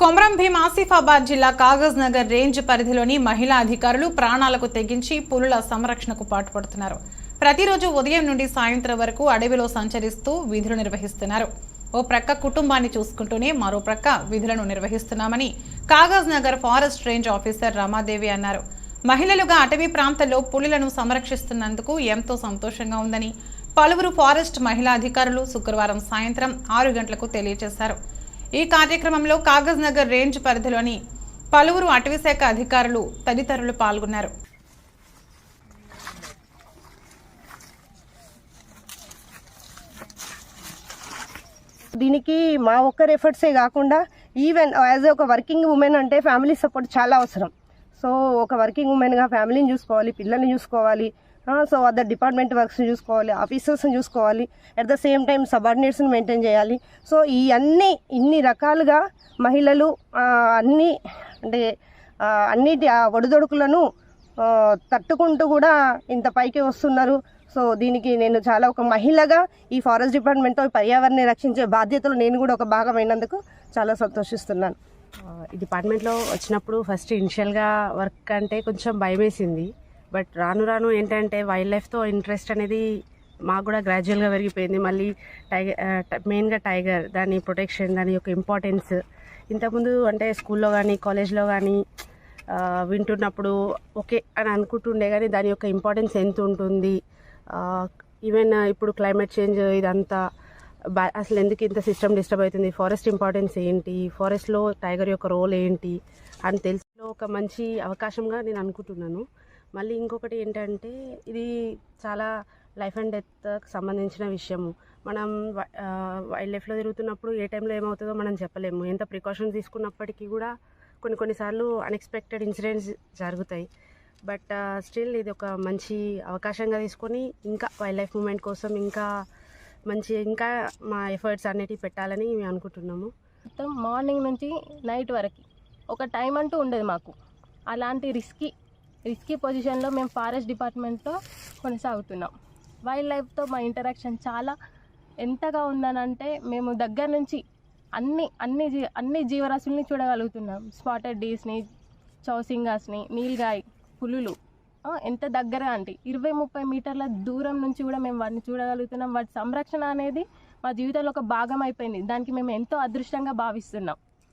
కొమరం భీం ఆసిఫాబాద్ జిల్లా కాగజ్ నగర్ రేంజ్ పరిధిలోని మహిళా అధికారులు ప్రాణాలకు తెగించి పులుల సంరక్షణకు పాటుపడుతున్నారు. ప్రతిరోజు ఉదయం నుండి సాయంత్రం వరకు అడవిలో సంచరిస్తూ విధులు నిర్వహిస్తున్నారు. ఓ ప్రక్క కుటుంబాన్ని చూసుకుంటూనే మరో ప్రక్క విధులను నిర్వహిస్తున్నామని Kagaznagar forest range officer Ramadevi అన్నారు. మహిళలుగా అటవీ ప్రాంతంలో పులులను సంరక్షిస్తున్నందుకు ఎంతో సంతోషంగా ఉందని పలువురు ఫారెస్ట్ మహిళా అధికారులు శుక్రవారం సాయంత్రం ఆరు గంటలకు తెలియజేశారు. ఈ కార్యక్రమంలో కాగజ్ నగర్ రేంజ్ పరిధిలోని పలువురు అటవీశాఖ అధికారులు తదితరులు పాల్గొన్నారు. దీనికి మా ఒక్కరి ఎఫర్ట్సే కాకుండా even as a working women అంటే ఫ్యామిలీ సపోర్ట్ చాలా అవసరం. సో ఒక వర్కింగ్ ఉమెన్గా ఫ్యామిలీని చూసుకోవాలి పిల్లల్ని చూసుకోవాలి సో అదర్ డిపార్ట్మెంట్ వర్క్స్ని చూసుకోవాలి ఆఫీసర్స్ని చూసుకోవాలి అట్ ద సేమ్ టైం సబార్డినేట్స్ని మెయింటైన్ చేయాలి. సో ఈ అన్ని ఇన్ని రకాలుగా మహిళలు అన్ని అంటే అన్నిటి ఆ ఒడిదొడుకులను తట్టుకుంటూ కూడా ఇంత పైకి వస్తున్నారు. సో దీనికి నేను చాలా ఒక మహిళగా ఈ ఫారెస్ట్ డిపార్ట్మెంట్తో పర్యావరణాన్ని రక్షించే బాధ్యతలు నేను కూడా ఒక భాగమైనందుకు చాలా సంతోషిస్తున్నాను. ఈ డిపార్ట్మెంట్లో వచ్చినప్పుడు ఫస్ట్ ఇనిషియల్గా వర్క్ అంటే కొంచెం భయం వేసింది బట్ రాను రాను ఏంటంటే వైల్డ్ లైఫ్తో ఇంట్రెస్ట్ అనేది మాకు కూడా గ్రాడ్యువల్గా పెరిగిపోయింది. మళ్ళీ టైగర్ మెయిన్గా టైగర్ దాని ప్రొటెక్షన్ దాని యొక్క ఇంపార్టెన్స్ ఇంతకుముందు అంటే స్కూల్లో కానీ కాలేజ్లో కానీ వింటున్నప్పుడు ఓకే అని అనుకుంటుండే కానీ దాని యొక్క ఇంపార్టెన్స్ ఎంత ఉంటుంది? ఈవెన్ ఇప్పుడు క్లైమేట్ చేంజ్ ఇదంతా బా- అసలు ఎందుకు ఇంత సిస్టమ్ డిస్టర్బ్ అవుతుంది? ఫారెస్ట్ ఇంపార్టెన్స్ ఏంటి? ఫారెస్ట్లో టైగర్ యొక్క రోల్ ఏంటి? అని తెలుసులో ఒక మంచి అవకాశంగా నేను అనుకుంటున్నాను. మళ్ళీ ఇంకొకటి ఏంటంటే ఇది చాలా లైఫ్ అండ్ డెత్కి సంబంధించిన విషయము. మనం వైల్డ్ లైఫ్లో తిరుగుతున్నప్పుడు ఏ టైంలో ఏమవుతుందో మనం చెప్పలేము. ఎంత ప్రికాషన్ తీసుకున్నప్పటికీ కూడా కొన్ని కొన్నిసార్లు అన్ఎక్స్పెక్టెడ్ ఇన్సిడెంట్స్ జరుగుతాయి. బట్ స్టిల్ ఇది ఒక మంచి అవకాశంగా తీసుకొని ఇంకా వైల్డ్ లైఫ్ మూమెంట్ కోసం ఇంకా మంచి ఇంకా మా ఎఫర్ట్స్ అనేటివి పెట్టాలని మేము అనుకుంటున్నాము. మొత్తం మార్నింగ్ నుంచి నైట్ వరకు ఒక టైం అంటూ ఉండేది మాకు. అలాంటి రిస్కీ రిస్కీ పొజిషన్లో మేము ఫారెస్ట్ డిపార్ట్మెంట్లో కొనసాగుతున్నాం. వైల్డ్ లైఫ్తో మా ఇంటరాక్షన్ చాలా ఎంతగా ఉందనంటే మేము దగ్గర నుంచి అన్ని అన్ని జీ అన్ని జీవరాశుల్ని చూడగలుగుతున్నాం. స్పాటెడ్ డీస్ని చౌసింగాస్ని నీల్గాయ్ పులులు ఎంత దగ్గర అంటే ఇరవై ముప్పై మీటర్ల దూరం నుంచి కూడా మేము వాటిని చూడగలుగుతున్నాం. వాటి సంరక్షణ అనేది మా జీవితంలో ఒక భాగం అయిపోయింది. దానికి మేము ఎంతో అదృష్టంగా భావిస్తున్నాం.